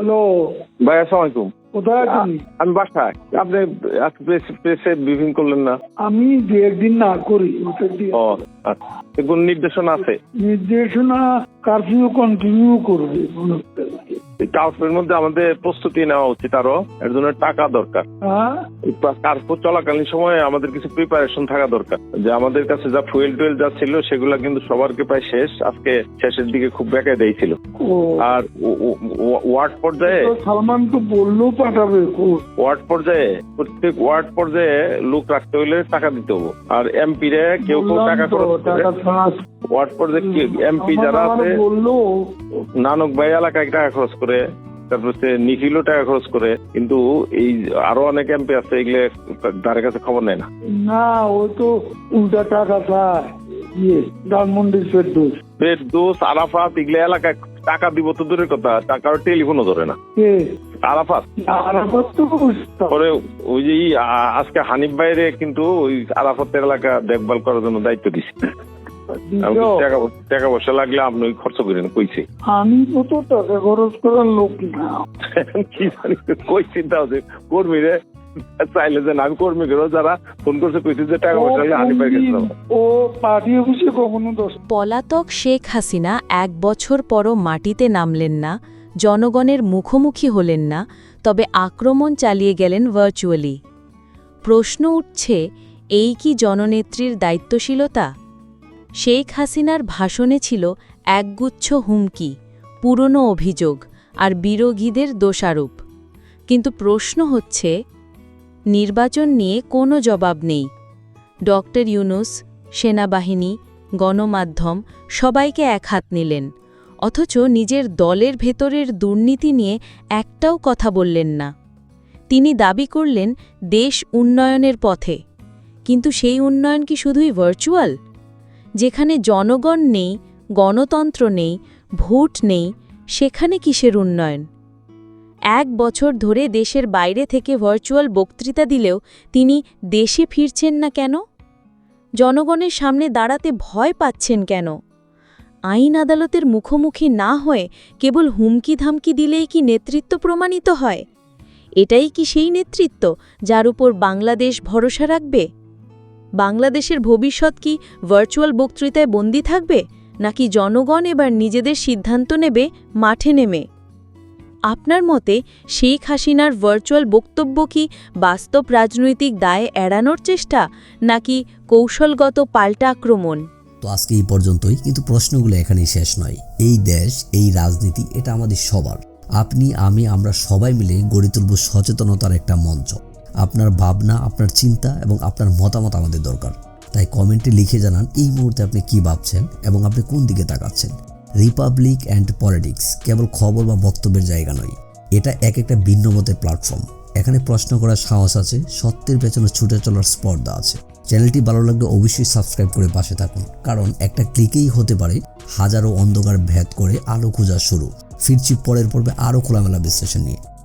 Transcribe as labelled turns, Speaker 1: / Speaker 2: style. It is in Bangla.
Speaker 1: হ্যালো।
Speaker 2: ভাই আসসালামু আলাইকুম।
Speaker 1: কোথায় আছেন?
Speaker 2: আমি বাসায়। আপনি আজকে প্রেস- ব্রিফিং করলেন না?
Speaker 1: আমি দু একদিন না করি
Speaker 2: ও আচ্ছা। কোন নির্দেশনা আছে?
Speaker 1: নির্দেশনা কারফিউ কন্টিনিউ করবে।
Speaker 2: কার্ফের মধ্যে আমাদের প্রস্তুতি নেওয়া উচিত আরও। এর জন্য টাকা দরকার।
Speaker 1: হ্যাঁ?
Speaker 2: কার্ফু চলাকালীন সময়ে আমাদের কিছু প্রিপারেশন থাকা দরকার। যে আমাদের কাছে যা ফুয়েল টুয়েল যা ছিল সেগুলো কিন্তু সবারকে প্রায় শেষ। আজকে শেষের দিকে খুব বেঁকে দিয়েছিল। আর ওয়ার্ড পর্যায়ে
Speaker 1: সালমান তো বললেও পাঠাবে
Speaker 2: ওয়ার্ড পর্যায়ে প্রত্যেক ওয়ার্ড পর্যায়ে লোক রাখতে হলে টাকা দিতে হবে। আর এমপি রে কেউ কেউ টাকা খরচ ওয়ার্ড পর্যায়ে এমপি যারা আছে নানক ভাই এলাকায় টাকা খরচ করে তারপর নিখিলও টাকা খরচ করে কিন্তু এই আরও অনেক এমপি আছে এগুলো ধারে কাছে খবর নেয় না।
Speaker 1: না ও তো উল্টা টাকা চায়। ইয়ে ধানমন্ডির
Speaker 2: ফের দোষ। আরাফাত এগুলো এলাকায় টাকা দিব তো দূরের কথা টাকার টেলিফোনও ধরে না। আরাফাত।
Speaker 1: আরাফাত তো
Speaker 2: পরে ওই যে আজকে হানিফ বাইরে কিন্তু ওই আরাফাতের এলাকা দেখভাল করার জন্য দায়িত্ব দিছে। টাকা পয়সা লাগলে আপনি খরচ করেন কইছে।
Speaker 1: আমি কত টাকা খরচ করার লোক না।
Speaker 2: কি জানি কর্মী রে চাইলে যে আমি কর্মী করো যারা ফোন করছে কইছে যে টাকা পয়সা গেছে
Speaker 1: ও পার্টি অফিসে কখনো দশ
Speaker 3: পলাতক শেখ হাসিনা এক বছর পরও মাটিতে নামলেন না জনগণের মুখোমুখি হলেন না তবে আক্রমণ চালিয়ে গেলেন ভার্চুয়ালি প্রশ্ন উঠছে এই কি জননেত্রীর দায়িত্বশীলতা? শেখ হাসিনার ভাষণে ছিল একগুচ্ছ হুমকি, পুরনো অভিযোগ আর বিরোধীদের দোষারোপ। কিন্তু প্রশ্ন হচ্ছে, নির্বাচন নিয়ে কোনো জবাব নেই। ডক্টর ইউনুস, সেনাবাহিনী, গণমাধ্যম সবাইকে এক হাত নিলেন, অথচ নিজের দলের ভেতরের দুর্নীতি নিয়ে একটাও কথা বললেন না। তিনি দাবি করলেন, দেশ উন্নয়নের পথে। কিন্তু সেই উন্নয়ন কি শুধুই ভার্চুয়াল যেখানে জনগণ নেই, গণতন্ত্র নেই, ভোট নেই, সেখানে কিসের উন্নয়ন? এক বছর ধরে দেশের বাইরে থেকে ভার্চুয়াল বক্তৃতা দিলেও তিনি দেশে ফিরছেন না কেন? জনগণের সামনে দাঁড়াতে ভয় পাচ্ছেন কেন? আইন আদালতের মুখোমুখি না হয়ে কেবল হুমকি ধামকি দিলেই কি নেতৃত্ব প্রমাণিত হয়? এটাই কি সেই নেতৃত্ব যার উপর বাংলাদেশ ভরসা রাখবে? বাংলাদেশের ভবিষ্যৎ কি ভার্চুয়াল বক্তৃতায় বন্দী থাকবে, নাকি জনগণ এবার নিজেদের সিদ্ধান্ত নেবে, মাঠে নেমে? আপনার মতে শেখ হাসিনার ভার্চুয়াল বক্তব্য কি বাস্তব রাজনৈতিক দায় এড়ানোর চেষ্টা, নাকি কৌশলগত পাল্টা আক্রমণ?
Speaker 4: তো আজকে এই পর্যন্তই, কিন্তু প্রশ্নগুলো এখানেই শেষ নয়। এই দেশ, এই রাজনীতি, এটা আমাদের সবার। আপনি, আমি, আমরা সবাই মিলে গড়ে তুলব সচেতনতার একটা মঞ্চ। আপনার ভাবনা, আপনার চিন্তা এবং আপনার মতামত আমাদের দরকার। তাই কমেন্টে লিখে জানান এই মুহূর্তে আপনি কি ভাবছেন এবং আপনি কোন দিকে তাকাচ্ছেন। রিপাবলিক অ্যান্ড পলিটিক্স কেবল খবর বা বক্তব্যের জায়গা নয়। এটা এক একটা ভিন্ন মতের প্ল্যাটফর্ম এখানে প্রশ্ন করার সাহস আছে, সত্যের পেছনে ছুটে চলার স্পর্ধা আছে। চ্যানেলটি ভালো লাগলে অবশ্যই সাবস্ক্রাইব করে পাশে থাকুন। কারণ একটা ক্লিকেই হতে পারে হাজারো অন্ধকার ভেদ করে আলো খোঁজা শুরু। ফিরছি পরের পর্বে আরও খোলামেলা বিশ্লেষণ নিয়ে।